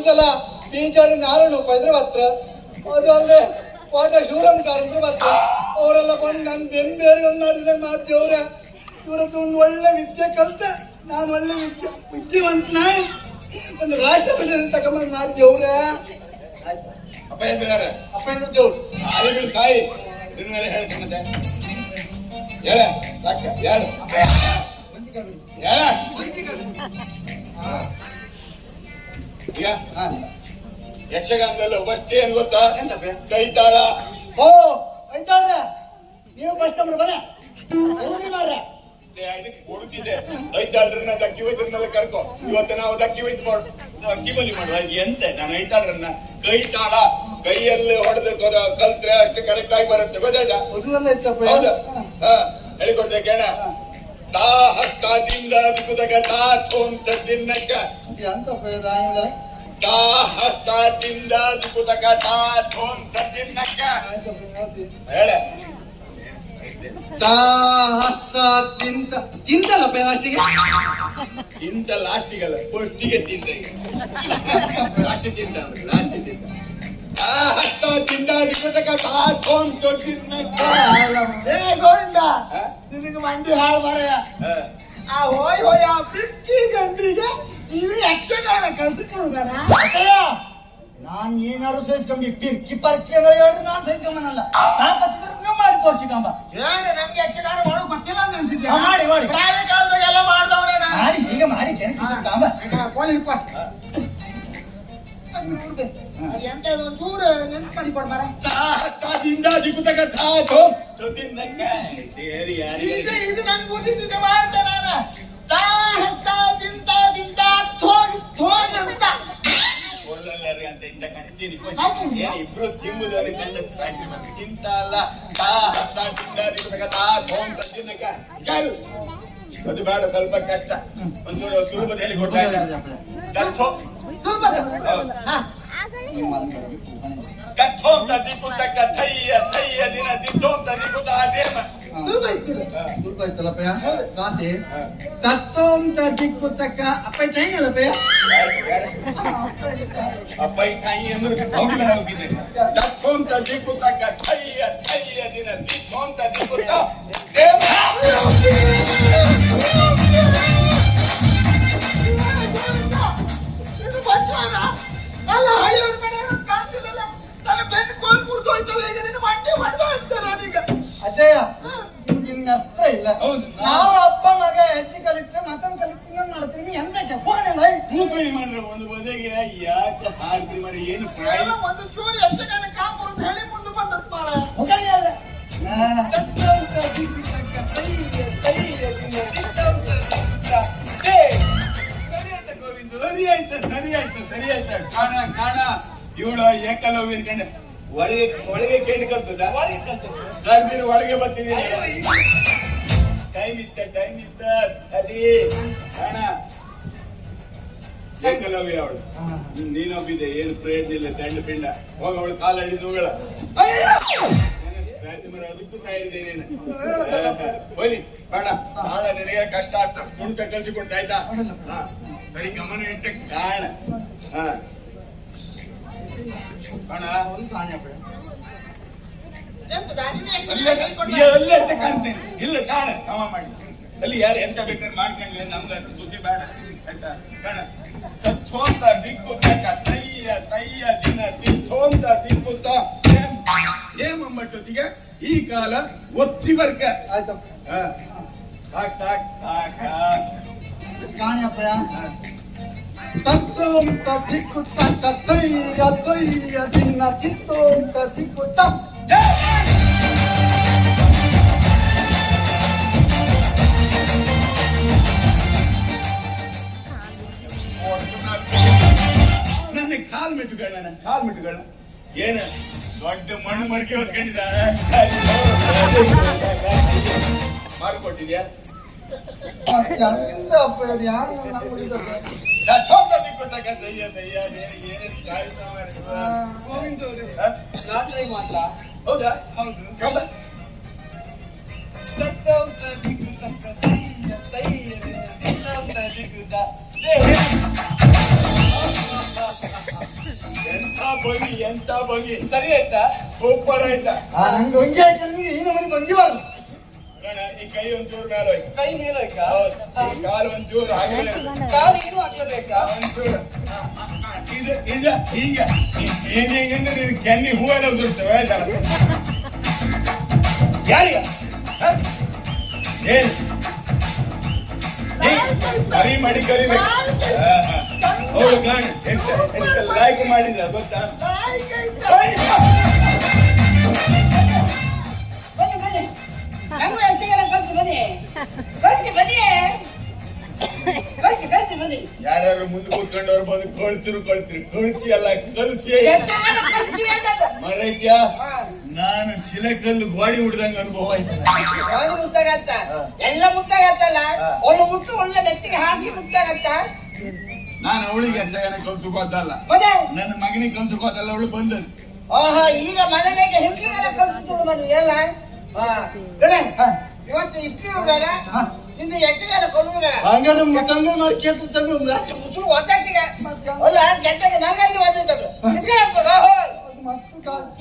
ಇದೆಲ್ಲ ಬೀಜಾಡಿ ನಾರಾಯಣ ಇದ್ರ ಬರ್ತಾರೆ. ಅದು ಅಲ್ಲದೆ ಕೋಟ ಶಿವರಾಮ್ ಕಾರಂದ್ರ ಹತ್ರ ಅವರೆಲ್ಲ ಬಂದು ನನ್ನ ಬೆನ್ ಬೇರೆ ಒಂದು ಮಾಡಿದಾಗ ಮಾಡ್ತೇವ್ರೆ ಇವ್ರತ್ರ ಒಂದು ಒಳ್ಳೆ ವಿದ್ಯೆ ಕಲ್ತ. ನಾನು ಒಳ್ಳೆ ವಿದ್ಯೆ ವಿದ್ಯಾವಂತನ ಒಂದು ರಾಷ್ಟ್ರ ಪ್ರಶಸ್ತಿ ತಗೊಂಬಂದು ಮಾಡ್ತೇವ್ರೆ ಅಪ್ಪ ಎದ್ದಿದ್ದಾರೆ ಅಪ್ಪ ಇದು ದೇವ್ರು ಆಳುಗಳು ಕಾಯಿ ನಿನ್ನ ಮೇಲೆ ಹೇಳ್ತೀನಿ ಮತ್ತೆ ಹೇಳ. ಹೇಳು. ಹೇಳ ಈಗ. ಯಕ್ಷಗಾನದಲ್ಲಿ ಒಬ್ಬಷ್ಟೇ ಏನ್ ಗೊತ್ತಾ? ಕೈತಾಳ ಓ ಕೈತಾಳ ನೀವು ಫಸ್ಟ್ ನಂಬರ್ ಬರ ಎಲ್ಲಿಗೆ ಮಾರ್ರೆ ಇದಕ್ಕೆ ಕೊಡುತ್ತಿದ್ದೆ ಐತಾಳ್ರನ್ನ ದಕ್ಕಿ ವೈದ್ಯರನ್ನೆಲ್ಲ ಕರ್ಕೊ. ಇವತ್ತು ನಾವು ದಕ್ಕಿ ವೈದ್ಯ ಮಾಡು. ಅಕ್ಕಿ ಬಲಿ ಮಾಡುವ ಇದು ಎಂತ? ನಾನು ಐತಾಳ್ರನ್ನ ಕೈತಾಳ ಕೈಯಲ್ಲಿ ಹೊಡೆದು ಕಲ್ತ್ರೆ ಅಷ್ಟು ಕರೆಕ್ಟ್ ಆಗಿ ಬರುತ್ತೆ. ಗೊತ್ತಾಯ್ತಾ? ಹೌದಾ. ಹೇಳಿ ಹೇಳಿಕೊಡ್ತೆ ಕೇಳ. ತಾ ಹಸ್ತಾದಿಂದ ದಿಕ್ಕುದಗ ತಾ ಥೋಂತ ದಿನ್ನಕ್ಕ ಎಂತಪ್ಪ ಇದು ಆಯಿಂದ ತಾ ಹಸ್ತಾದಿಂದ ದಿಕ್ಕುದಗ ತಾ ಆಯ್ತಪ್ಪ ನೋಡ್ತೀನಿ ಹೇಳ ತಾ ಹಸ್ತ ತಿಂತ ತಿಂತಲ್ಲಪ್ಪ ಲಾಸ್ಟಿಗೆ ಇಂತ ಲಾಸ್ಟಿಗಲ್ಲ ಫಸ್ಟಿಗೆ ತಿಂದ ಲಾಸ್ಟ್ ತಿಂತ ಲಾಸ್ಟ್ ತಿಂತ ತಾ ಹಸ್ತಾದಿಂದ ದಿಕ್ಕುದಗ ತಾ ಥೋಂತ ದಿನ್ನಕ್ಕ ಏ ಗೋವಿಂದ ನಿನಗೆ ಮಂಡಿ ಹಾಳು ಬರೆಯ. ಆ ಹೋಯ್ ಹೋಯ್ ಆ ಬಿಕ್ಕಿ ಗಂಡಿಗೆ ನೀವು ಯಕ್ಷಗಾನ ಕಲ್ಸಿಕೊಡುದಣ ನಾನು ಏನಾದ್ರು ಸಹಿಸ್ಕೊಂಡಿ ಪಿರ್ಕಿ ಪರ್ಕಿ ಎಲ್ಲ ಹೇಳಿ ನಾನು ಸಹಿಸ್ಕೊಂಬನಲ್ಲ ತಾಕತ್ತಿದ್ರೆ ನೀವು ಮಾಡಿ ತೋರ್ಸಿಕೊಂಬ. ಏನು ನಮ್ಗೆ ಯಕ್ಷಗಾನ ಮಾಡೋ ಗೊತ್ತಿಲ್ಲ ಅಂತ ಅನ್ಸಿದ್ಯಾ? ಹಾ, ಮಾಡಿ, ಮಾಡಿ. ಪ್ರಾಯ ಕಾಲದಾಗೆಲ್ಲ ಮಾಡ್ದವ್ರೆ ಮಾಡಿ ಈಗ ಮಾಡಿ ಕೆಂಪ ಫೋನ್ ಹಿಡ್ಕೊ ಎಂತ ಒಂಚೂರು ನೆನ್ಪು ಮಾಡಿ ತಾ ಥೋಂತ ದಿನ್ನಕ್ಕ ಹೇಳಿ ಯಾರಿಗೆ ಇದು ಇದು ನನ್ ಗೊತ್ತಿದ್ದಿದೆ ಮಾಡ್ದೆ ನಾನು. ತಾ ಹತ್ತ ತಿಂತ ತಿಂತ ಥೋಗ್ ಥೋಗ್ ಅಂತ. ಒಳ್ಳೊಳ್ಳೆ ಅಂತ ಇಂತ ಕಣ್ತೀನಿ. ಇಬ್ರು ತಿಂಬುದು ಅದಕ್ಕೆ ಕಂಡ ಸಾಕಿ ಮತ್ತೆ. ತಿಂತ ಅಲ್ಲ. ತಾ ಹತ್ತ ತಿಂತ ತಾ ಥೋಂತ ತಿನ್ನಕ ಅದು ಬೇಡ ಸ್ವಲ್ಪ ಕಷ್ಟ ಒಂಚೂರು ಸುಲಭದ ಹೇಳಿ ಕೊಡ್ತಾ ಸೂಪರ್ ಹಾ ಕಥೋಂತ ದಿಕ್ಕುತಕ್ಕ ಥಯ್ಯ ಥಯ್ಯ ದಿನ ದಿದ್ದೋಂತ ದಿಕ್ಕುತ ಅದೇಮ ಸೂಪರ್ ಇರ್ತೀರ ಸ್ವಲ್ಪ ಆಯ್ತಲ್ಲಪ್ಪ ಕಾಂತಿ ತತ್ತೋಂತ ದಿಕ್ಕು ತಕ್ಕ ಅಪ್ಪ ಟೈಂಗಲ್ಲಪ್ಪ ಅಪ್ಪ ಈ ತಾಯಿ ಅಂದ್ರೆ ಹೌದಿಲ್ಲ ಹೋಗಿದೆ ಕಥೋಂತ ದಿಕ್ಕುತಕ್ಕ ಥಯ್ಯ ಥಯ್ಯ ದಿನ ದಿದ್ದೋಂತ ದಿಕ್ಕುತ ಎಂತ ಫೋನ್ ಮೂಕಣಿ ಮಾಡ್ರೆ ಒಂದು ಬದಗಿರ ಯಾಕೆ ಹಾಕಿ ಮಾಡಿ ಏನು ಪ್ರಾಯ ಏನೋ ಒಂದು ಚೂರು ಯಕ್ಷಗಾನ ಕಾಂಬು ಅಂತ ಹೇಳಿ ಮುಂದೆ ಬಂದದ್ ಮಾರ ಮುಖಣಿ ಅಲ್ಲ ಸರಿ ಆಯ್ತಾ ಗೋವಿಂದ ಸರಿ ಆಯ್ತಾ ಸರಿ ಆಯ್ತಾ ಸರಿ ಆಯ್ತಾ ಕಾಣ ಕಾಣ ಇವಳು ಏಕಲವ್ಯನ ಕಂಡ ಒಳಗೆ ಒಳಗೆ ಕೇಳಿ ಕಲ್ತದ ಒಳಗೆ ಕಲ್ತದ ಕರ್ದಿರು ಒಳಗೆ ಬರ್ತಿದ್ದೀನಿ ಟೈಮ್ ಇತ್ತ ಟೈಮ್ ಇತ್ತ ಅದೇ ಕಾಣ ಏಕಲವ್ಯ ಅವಳು. ನೀನೊಬ್ಬಿದೆ ಏನು ಪ್ರಯತ್ನ ಇಲ್ಲ ದಂಡ ಪಿಂಡ. ಹೋಗ ಅವಳು ಕಾಲ ನೂಗಳ ಮರ ಅದಕ್ಕೂ ಕಾಯಿದೆ ನೀನು. ಹೋಲಿ ಬೇಡ. ನಿನಗೆ ಕಷ್ಟ ಆಗ್ತದೆ. ಕುಣಿತ ಕಲ್ಸಿ ಕೊಟ್ಟು ಆಯ್ತಾ. ಬರೀ ಗಮನ ಇಟ್ಟ ಕಾಣ ಕಾಣ ಅಲ್ಲೇ ಕಾಣ್ತೇನೆ. ಇಲ್ಲ ಕಾಣ ಕಮ ಮಾಡಿ. ಅಲ್ಲಿ ಯಾರು ಎಂತ ಬೇಕಾದ್ರೆ ಮಾಡ್ಕೊಂಡ್ಲಿ ನಮ್ಗೆ ಅದ್ರ ಸುದ್ದಿ ಬೇಡ. ಆಯ್ತಾ? ಕಾಣ ತಥೋಂತ ದಿಕ್ಕು ತಕ್ಕ ತಯ್ಯ ತಯ್ಯ ದಿನ ದಿಥೋಂತ ದಿಕ್ಕು ತ ಏಮಂಬಟ್ಟೊತ್ತಿಗೆ ಈ ಕಾಲ ಒತ್ತಿ ಬರ್ಕ ಆಯ್ತಪ್ಪ ಹಾ. ಸಾಕ್ ಸಾಕ್ ಸಾಕ್ ಸಾಕ್ ಕಾಣಿಯಪ್ಪ ತತ್ತೋಂತ ದಿಕ್ಕು ತಕ್ಕ ತಯ್ಯ ತಯ್ಯ ದಿನ ತಿತ್ತೋಂತ ದಿಕ್ಕು ಮೆಟ್ಟುಗಳ ಕಾಲ್ ಮೆಟ್ಟುಗಳ ಏನ ದೊಡ್ಡ ಮಣ್ಣು ಮಡಿಕೆ ಹೊತ್ಕೊಂಡಿದ್ದ ಮಾರ್ಕೊಟ್ಟಿದ್ಯಾ? ಹೌದಾ ಯಾರು ನನ್ನ ಹುಡುಗರು? ಚೊಕ್ಕ ಭಂಗಿ ಎಂತ ಭಂಗಿ ಸರಿ ಆಯ್ತಾ? ಸೂಪರ್ ಆಯ್ತಾ? ಆ, ನಂಗೆ ಒಂಜಿ ಆಯ್ತು ಈ ನಮಗೆ ಈ ಕೈ ಒಂಚೂರು ಮೇಲೆ ಹೋಯ್ತು ಕೈ ಮೇಲೆ ಹೋಯ್ತಾ ಈ ಕಾಲು ಒಂಚೂರು ಹಾಗೆ ಕಾಲು ಏನು ಹಾಕಬೇಕಾ ಒಂಚೂರು. ಇದು ಇದು ಹೀಗೆ. ಏನ್ ಹೇಗಂದ್ರೆ ನೀನು ಕೆನ್ನಿ ಹೂವೆಲ್ಲ ಉದುರ್ತವೆ ಆಯ್ತಾ? ಯಾರಿಗ? ಏನ್? ಕರಿ ಮಾಡಿ ಕರಿಬೇಕು ಲೈಕ್ ಮಾಡಿದ ಗೊತ್ತಾ ಬನ್ನಿ ಬನ್ನಿ ನಂಗೂ ಯಕ್ಷಗಾನ ಕಲ್ತು ಬನ್ನಿ ಕಲ್ಸಿ ಬನ್ನಿ ಕಲ್ಸಿ ಕಲ್ಸಿ ಬನ್ನಿ ಯಾರು ಮುಂದೆ ಕೂತ್ಕೊಂಡವ್ರು ಬಂದು ಕಳ್ಸಿರು ಕೊಳ್ತಿರು ಕಳ್ಸಿ ಕಲ್ಸಿ ಅಂತದ್ದು. ಮರೈತ್ಯಾ. ನಾನು ಶಿಲೆಕಲ್ಲು ಗೋಡಿ ಹುಡ್ದಂಗ ಅನುಭವ ಆಯ್ತು ಮುತ್ತಾಗತ್ತ ಎಲ್ಲ ಮುತ್ತಾಗತ್ತಲ್ಲ ಒಳ್ಳೆ ಹುಟ್ಟು ಒಳ್ಳೆ ಬೆಚ್ಚಿಗೆ ಹಾಸಿಗೆ ಮುತ್ತಾಗತ್ತ ನಾನು ಅವಳಿಗೆ ಯಕ್ಷಗಾನ ಗೊತ್ತಲ್ಲ ಮತ್ತೆ? ನನ್ನ ಮಗನಿಗೆ ಕಲ್ಸಕ್ಕೋದಲ್ಲ ಅವಳು ಬಂದ ಆಹಾ ಈಗ ಮನೆಗೆ ಹೆಂಗಿಗೆಲ್ಲ ಕಲ್ಸುತ್ತಿದ್ದು ಮನೆ ಎಲ್ಲ? ಇವತ್ತು ಇಟ್ಟು ಬೇಡ ಇನ್ನು ಯಕ್ಷಗಾನ ಕೊಡುದು ಬೇಡ. ಮಾಡಿ ಕೇಳ್ತು ತಂದು ಮುಚ್ಚು ಒತ್ತಾಟಿಗೆ ಅಲ್ಲ ಜೊತೆಗೆ ಇದೇ